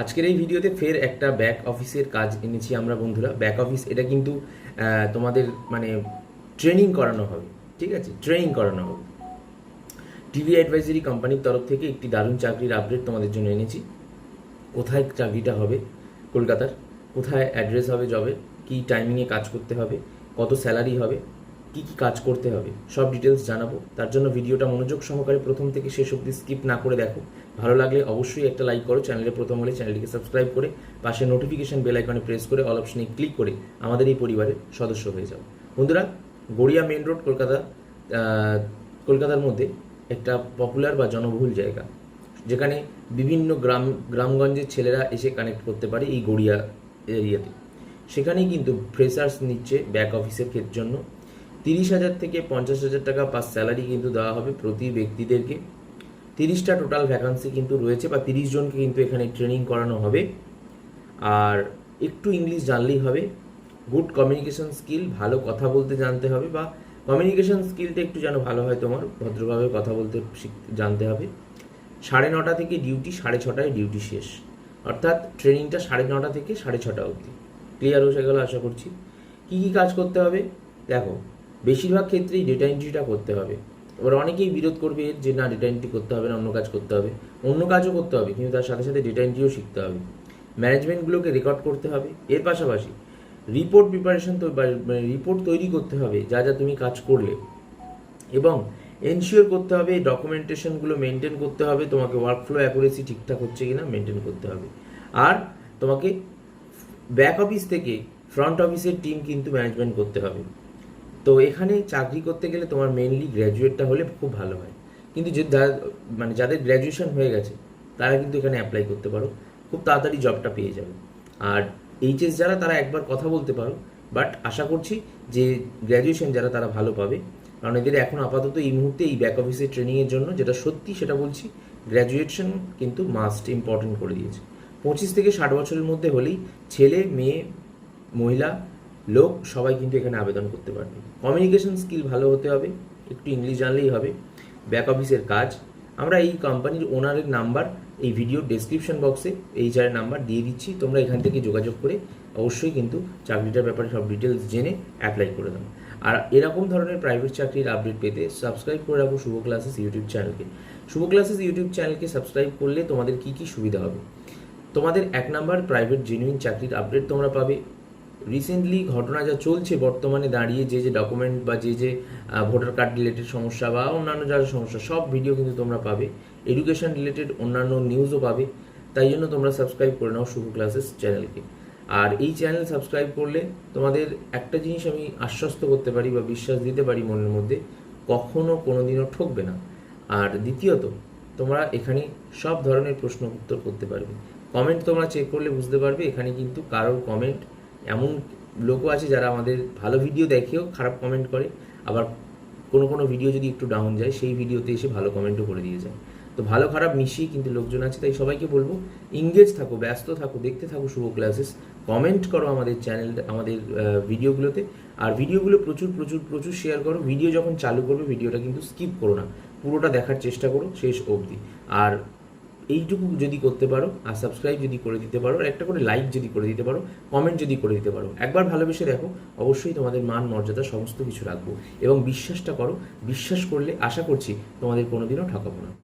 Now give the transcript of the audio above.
আজকের এই ভিডিওতে ফের একটা ব্যাক অফিসের কাজ এনেছি আমরা বন্ধুরা। ব্যাক অফিস এটা কিন্তু তোমাদের মানে ট্রেনিং করানো হবে, ঠিক আছে? ট্রেনিং করানো হবে। টিভি অ্যাডভাইজারি কোম্পানির তরফ থেকে একটি দারুণ চাকরির আপডেট তোমাদের জন্য এনেছি। কোথায় চাকরিটা হবে? কলকাতার। কোথায় অ্যাড্রেস হবে জবে কী টাইমিংয়ে কাজ করতে হবে? কত স্যালারি হবে? কি কি কাজ করতে হবে, সব ডিটেলস জানাব। তার জন্য ভিডিওটা মনোযোগ সহকারে প্রথম থেকে শেষ অবধি স্কিপ না করে দেখো। ভালো লাগলে অবশ্যই একটা লাইক করো চ্যানেলে প্রথম হলে চ্যানেলটিকে সাবস্ক্রাইব করে পাশে নোটিফিকেশন বেল আইকনে প্রেস করে অল অপশনে ক্লিক করে আমাদের এই পরিবারের সদস্য হয়ে যাও। বন্ধুরা, গড়িয়া মেন রোড কলকাতা কলকাতার মধ্যে একটা পপুলার বা জনবহুল জায়গা, যেখানে বিভিন্ন গ্রাম, গ্রামগঞ্জের ছেলেরা এসে কানেক্ট করতে পারে এই গড়িয়া এরিয়াতে সেখানেই কিন্তু ফ্রেশার্স নিচ্ছে ব্যাক অফিসের জন্য। তিরিশ হাজার থেকে পঞ্চাশ হাজার টাকা পাস স্যালারি কিন্তু দেওয়া হবে প্রতি ব্যক্তিদেরকে। তিরিশটা টোটাল ভ্যাকান্সি কিন্তু রয়েছে বা তিরিশ জনকে কিন্তু এখানে ট্রেনিং করানো হবে। আর একটু ইংলিশ জানলেই হবে। গুড কমিউনিকেশন স্কিল ভালো কথা বলতে জানতে হবে বা কমিউনিকেশন স্কিলটা একটু যেন ভালো হয় তোমার, ভদ্রভাবে কথা বলতে জানতে হবে। সাড়ে নটা থেকে ডিউটি সাড়ে ছটায় ডিউটি শেষ। অর্থাৎ ট্রেনিংটা সাড়ে নটা থেকে সাড়ে ছটা অবধি। ক্লিয়ার হয়ে গেল আশা করছি। কী কী কাজ করতে হবে? দেখো বেশিরভাগ ক্ষেত্রেই ডেটা এন্ট্রিটা করতে হবে। এবার অনেকেই বিরোধ করবে যে, না ডেটা এন্ট্রি করতে হবে না, অন্য কাজ করতে হবে। অন্য কাজও করতে হবে, কিন্তু তার সাথে সাথে ডেটা এন্ট্রিও শিখতে হবে। ম্যানেজমেন্টগুলোকে রেকর্ড করতে হবে। এর পাশাপাশি রিপোর্ট প্রিপারেশন তো রিপোর্ট তৈরি করতে হবে, যা যা তুমি কাজ করলে। এবং এনশিওর করতে হবে ডকুমেন্টেশনগুলো মেনটেন করতে হবে, তোমাকে ওয়ার্কফ্লো অ্যাকুরেসি ঠিকঠাক হচ্ছে কিনা মেনটেন করতে হবে। আর তোমাকে ব্যাক অফিস থেকে ফ্রন্ট অফিসের টিম কিন্তু ম্যানেজমেন্ট করতে হবে। তো এখানে চাকরি করতে গেলে তোমার মেনলি গ্র্যাজুয়েটটা হলে খুব ভালো হয়। কিন্তু যে মানে যাদের গ্র্যাজুয়েশন হয়ে গেছে, তারা কিন্তু এখানে অ্যাপ্লাই করতে পারো। খুব তাড়াতাড়ি জবটা পেয়ে যাবে। আর এইচএস যারা, তারা একবার কথা বলতে পারো। বাট আশা করছি যে গ্র্যাজুয়েশন যারা, তারা ভালো পাবে। কারণ এদের এখন আপাতত এই মুহূর্তে এই ব্যাক অফিসের ট্রেনিংয়ের জন্য যেটা সত্যি সেটা বলছি গ্র্যাজুয়েশন কিন্তু মাস্ট ইম্পর্টেন্ট করে দিয়েছে। পঁচিশ থেকে ষাট বছরের মধ্যে হলেই ছেলে, মেয়ে, মহিলা লোক সবাই কিন্তু এখানে আবেদন করতে পারবে। কমিউনিকেশন স্কিল ভালো হতে হবে, একটু ইংলিশ জানলেই হবে ব্যাক অফিসের কাজ। আমরা এই কোম্পানির ওনারের নাম্বার এই ভিডিও ডেসক্রিপশন বক্সে এই চারের নাম্বার দিয়ে দিচ্ছি, তোমরা এখান থেকে যোগাযোগ করে অবশ্যই কিন্তু চাকরিটার ব্যাপারে সব ডিটেলস জেনে অ্যাপ্লাই করে দাও। আর এরকম ধরনের প্রাইভেট চাকরির আপডেট পেতে সাবস্ক্রাইব করে রাখো শুভ ক্লাসেস ইউটিউব চ্যানেলকে শুভ ক্লাসেস ইউটিউব চ্যানেলকে সাবস্ক্রাইব করলে তোমাদের কি কি সুবিধা হবে? তোমাদের এক নাম্বার প্রাইভেট জেনুইন চাকরির আপডেট তোমরা পাবে। রিসেন্টলি ঘটনা যা চলছে বর্তমানে দাঁড়িয়ে যে যে ডকুমেন্ট বা যে যে ভোটার কার্ড রিলেটেড সমস্যা বা অন্যান্য যা সমস্যা, সব ভিডিও কিন্তু তোমরা পাবে। এডুকেশন রিলেটেড অন্যান্য নিউজও পাবে। তাই জন্য তোমরা সাবস্ক্রাইব করে নাও শুভ ক্লাসেস চ্যানেলকে আর এই চ্যানেল সাবস্ক্রাইব করলে তোমাদের একটা জিনিস আমি আশ্বস্ত করতে পারি বা বিশ্বাস দিতে পারি মনের মধ্যে, কখনো কোনোদিনও ঠকবে না। আর দ্বিতীয়ত, তোমরা এখানে সব ধরনের প্রশ্ন উত্তর করতে পারবে। কমেন্ট তোমরা চেক করলে বুঝতে পারবে, এখানে কিন্তু কারোর কমেন্ট এমন লোকও আছে যারা আমাদের ভালো ভিডিও দেখেও খারাপ কমেন্ট করে। আবার কোনো কোনো ভিডিও যদি একটু ডাউন যায়, সেই ভিডিওতে এসে ভালো কমেন্টও করে দিয়ে যায়। তো ভালো খারাপ মিশিয়ে কিন্তু লোকজন আছে, তাই সবাইকে বলব ইংগেজ থাকো, ব্যস্ত থাকো, দেখতে থাকো শুভ ক্লাসেস কমেন্ট করো আমাদের চ্যানেল আমাদের ভিডিওগুলোতে আর ভিডিওগুলো প্রচুর প্রচুর প্রচুর শেয়ার করো। ভিডিও যখন চালু করবে ভিডিওটা কিন্তু স্কিপ করো না। পুরোটা দেখার চেষ্টা করো, শেষ অবধি। আর এইটুকু যদি করতে পারো, আর সাবস্ক্রাইব যদি করে দিতে পারো, আর একটা করে লাইক যদি করে দিতে পারো কমেন্ট যদি করে দিতে পারো, একবার ভালোবেসে দেখো, অবশ্যই তোমাদের মান, মর্যাদা সমস্ত কিছু রাখব। এবং বিশ্বাসটা করো, বিশ্বাস করলে আশা করছি তোমাদের কোনোদিনও ঠকাবো না।